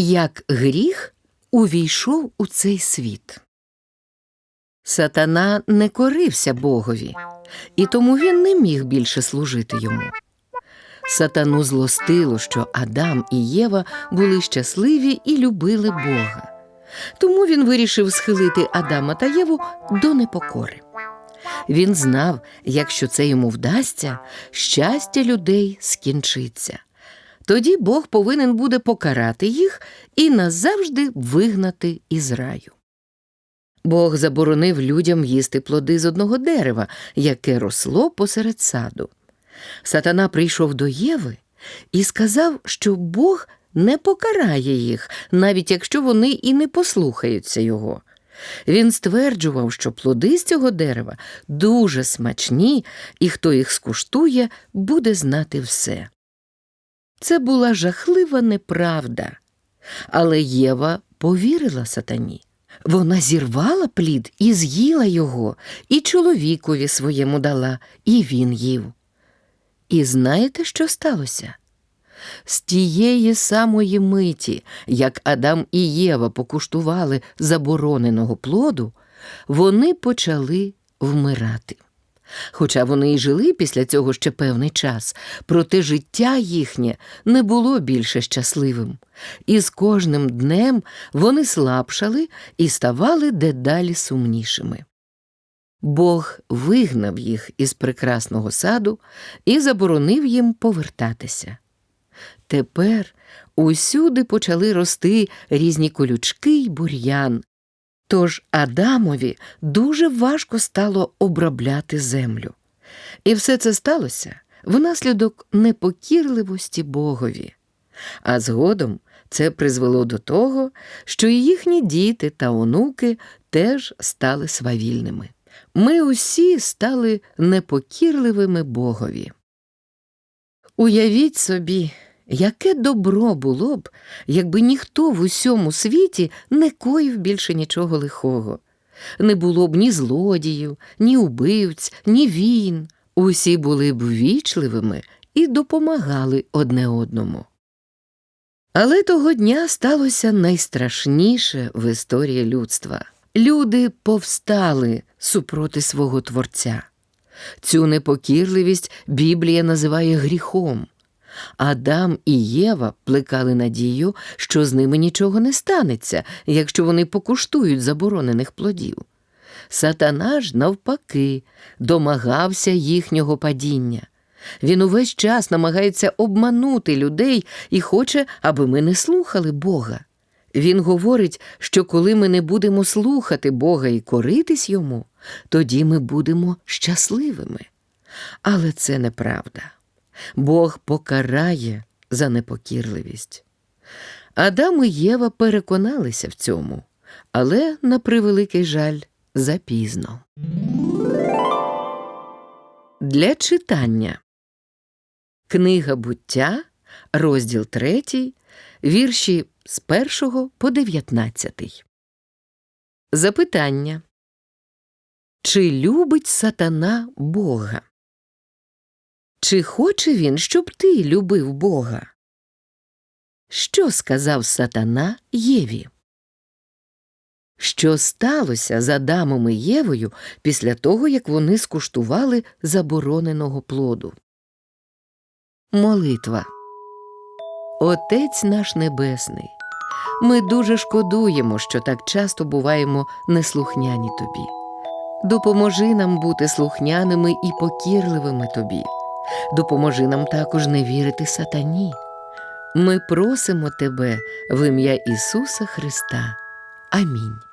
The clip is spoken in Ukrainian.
Як гріх увійшов у цей світ. Сатана не корився Богові, і тому він не міг більше служити йому. Сатану злостило, що Адам і Єва були щасливі і любили Бога. Тому він вирішив схилити Адама та Єву до непокори. Він знав, якщо це йому вдасться, щастя людей скінчиться. Тоді Бог повинен буде покарати їх і назавжди вигнати із раю. Бог заборонив людям їсти плоди з одного дерева, яке росло посеред саду. Сатана прийшов до Єви і сказав, що Бог не покарає їх, навіть якщо вони і не послухаються його. Він стверджував, що плоди з цього дерева дуже смачні, і хто їх скуштує, буде знати все. Це була жахлива неправда, але Єва повірила сатані. Вона зірвала плід і з'їла його, і чоловікові своєму дала, і він їв. І знаєте, що сталося? З тієї самої миті, як Адам і Єва покуштували забороненого плоду, вони почали вмирати. Хоча вони й жили після цього ще певний час, проте життя їхнє не було більше щасливим, і з кожним днем вони слабшали і ставали дедалі сумнішими. Бог вигнав їх із прекрасного саду і заборонив їм повертатися. Тепер усюди почали рости різні колючки й бур'ян, тож Адамові дуже важко стало обробляти землю. І все це сталося внаслідок непокірливості Богові. А згодом це призвело до того, що і їхні діти та онуки теж стали свавільними. Ми усі стали непокірливими Богові. Уявіть собі, яке добро було б, якби ніхто в усьому світі не коїв більше нічого лихого. Не було б ні злодіїв, ні убивць, ні війн. Усі були б ввічливими і допомагали одне одному. Але того дня сталося найстрашніше в історії людства. Люди повстали супроти свого Творця. Цю непокірливість Біблія називає гріхом. Адам і Єва плекали надію, що з ними нічого не станеться, якщо вони покуштують заборонених плодів. Сатана ж, навпаки, домагався їхнього падіння. Він увесь час намагається обманути людей і хоче, аби ми не слухали Бога. Він говорить, що коли ми не будемо слухати Бога і коритись йому, тоді ми будемо щасливими. Але це неправда. Бог покарає за непокірливість. Адам і Єва переконалися в цьому, але, на превеликий жаль, запізно. Для читання Книга буття, розділ 3, вірші з 1 по 19. Запитання. Чи любить сатана Бога? Чи хоче він, щоб ти любив Бога? Що сказав сатана Єві? Що сталося з Адамом і Євою після того, як вони скуштували забороненого плоду? Молитва. Отець наш Небесний. Ми дуже шкодуємо, що так часто буваємо неслухняні тобі. Допоможи нам бути слухняними і покірливими тобі. Допоможи нам також не вірити сатані. Ми просимо тебе в ім'я Ісуса Христа. Амінь.